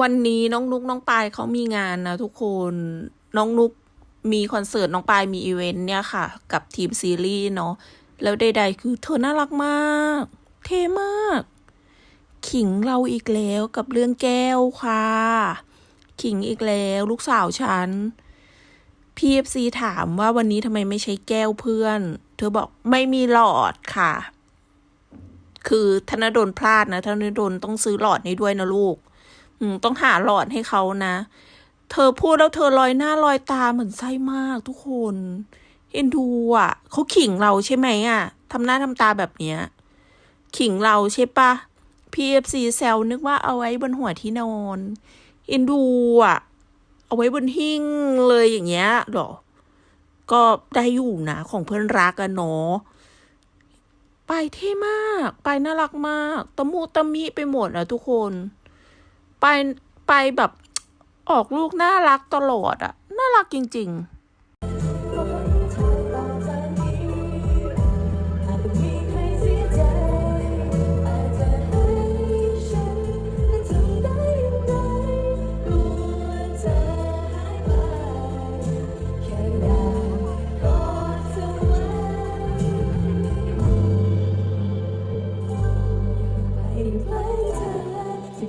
วันนี้น้องนุกน้องปายเขามีงานนะทุกคนน้องนุกมีคอนเสิร์ตน้องปายมีอีเวนต์เนี่ยค่ะ กับทีมซีรีส์เนาะแล้วใดๆคือเธอน่ารักมาก เท่มาก ขิงเราอีกแล้วกับเรื่องแก้วค่ะ ขิงอีกแล้วลูกสาวฉันพีเอฟซีถามว่าวันนี้ทำไมไม่ใช้แก้วเพื่อน เธอบอกไม่มีหลอดค่ะ คือธนดลพลาดนะธนดลต้องซื้อหลอดให้ด้วยนะลูก ต้องหาหลอดให้เขานะ เธอพูดแล้วเธอลอยหน้าลอยตาเหมือนไส้มากทุกคนเอ็นดูอะเขาขิงเราใช่ไหมอะทำหน้าทำตาแบบเนี้ย ขิงเราใช่ปะพีเอฟซีแซลนึกว่าเอาไว้บนหัวที่นอนเอ็นดูอะ เอาไว้บนหิ้งเลยอย่างเงี้ยหรอ ก็ได้อยู่นะของเพื่อนรักอะเนาะไปเท่มาก ไปน่ารักมาก ตะมูตะมิไปหมดอะทุกคน ไปไปแบบออกลูกน่ารักตลอดอะน่ารักจริง ๆ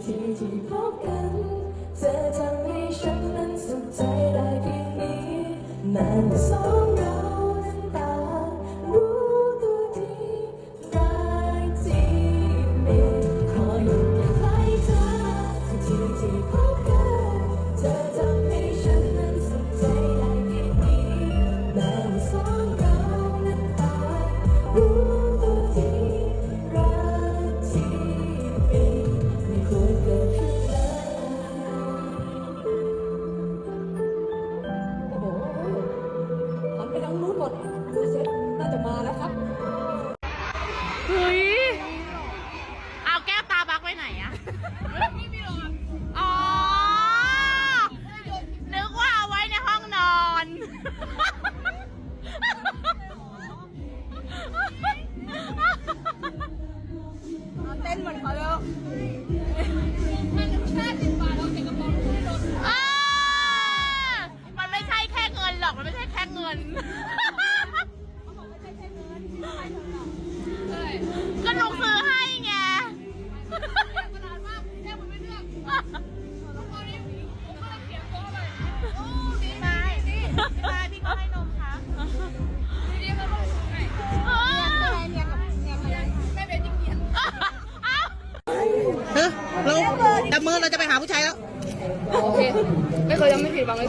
ที่ที่พบกันเธอทำให้ฉันนั้นสุขใจได้เพียงนี้แม้สองเรา นอน เฮ้ยเราจับมือเราจะไปหาผู้ชายแล้ว โอเค ไม่เคยยังไม่ผิดหวังเลย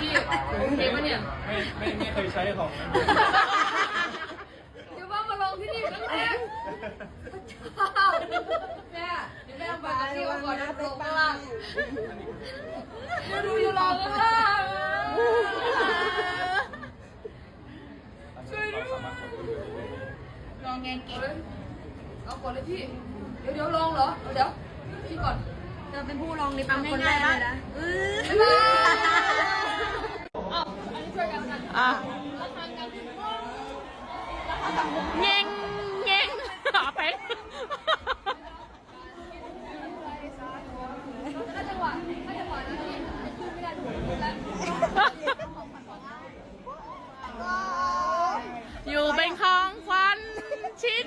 พี่เห็นปะเนี่ยไม่ไม่เคยใช้ของเดี๋ยวว่ามาลองที่นี่ครั้งแรกแม่เดี๋ยวแม่เอาบัตรที่ว่าก่อนนะตกข้างล่างมาดูอยู่รอข้างล่างช่วยด้วยลองแงงเก่ง เอาก่อนเลยพี่ เดี๋ยวเดี๋ยวลองเหรอ เดี๋ยวพี่ก่อนจะเป็นผู้ลองในปั๊มง่ายๆเลยนะบ๊ายบายอะเง่งเง่งเอาไป อยู่เป็นของขวัญชิ้น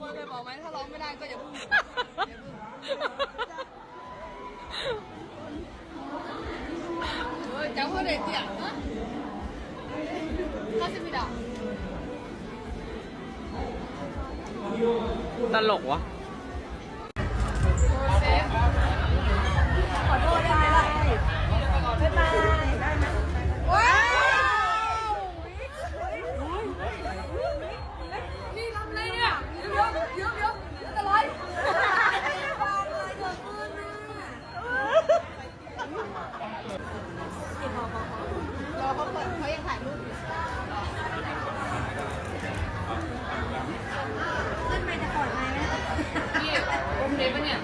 คนเคยบอกไหมถ้าร้องไม่ได้ก็อย่าเพิ่งเตลกวะ เขายังถ่ายรูปขึ้นไปจะปลอดภัไหมพี่มเปะเนี่ย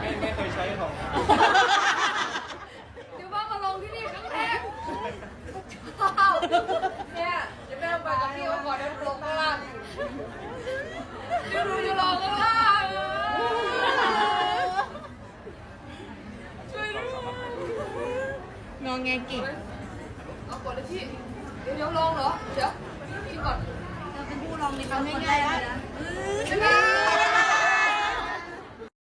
ไม่ไม่เคยใช้หอกเดี๋ยวว่ามาลงที่นี่ครั้งแรกชอบเนี่ยจะไม่เอกับพี่ว่าก่นลงข้าดูดูดูลงล่งช่วด้วยองแงก เลยพี่ เดี๋ยวเดี๋ยวลองเหรอ เดี๋ยวกินก่อน เราเป็นผู้ลองในคำง่ายๆนะ บ๊ายบาย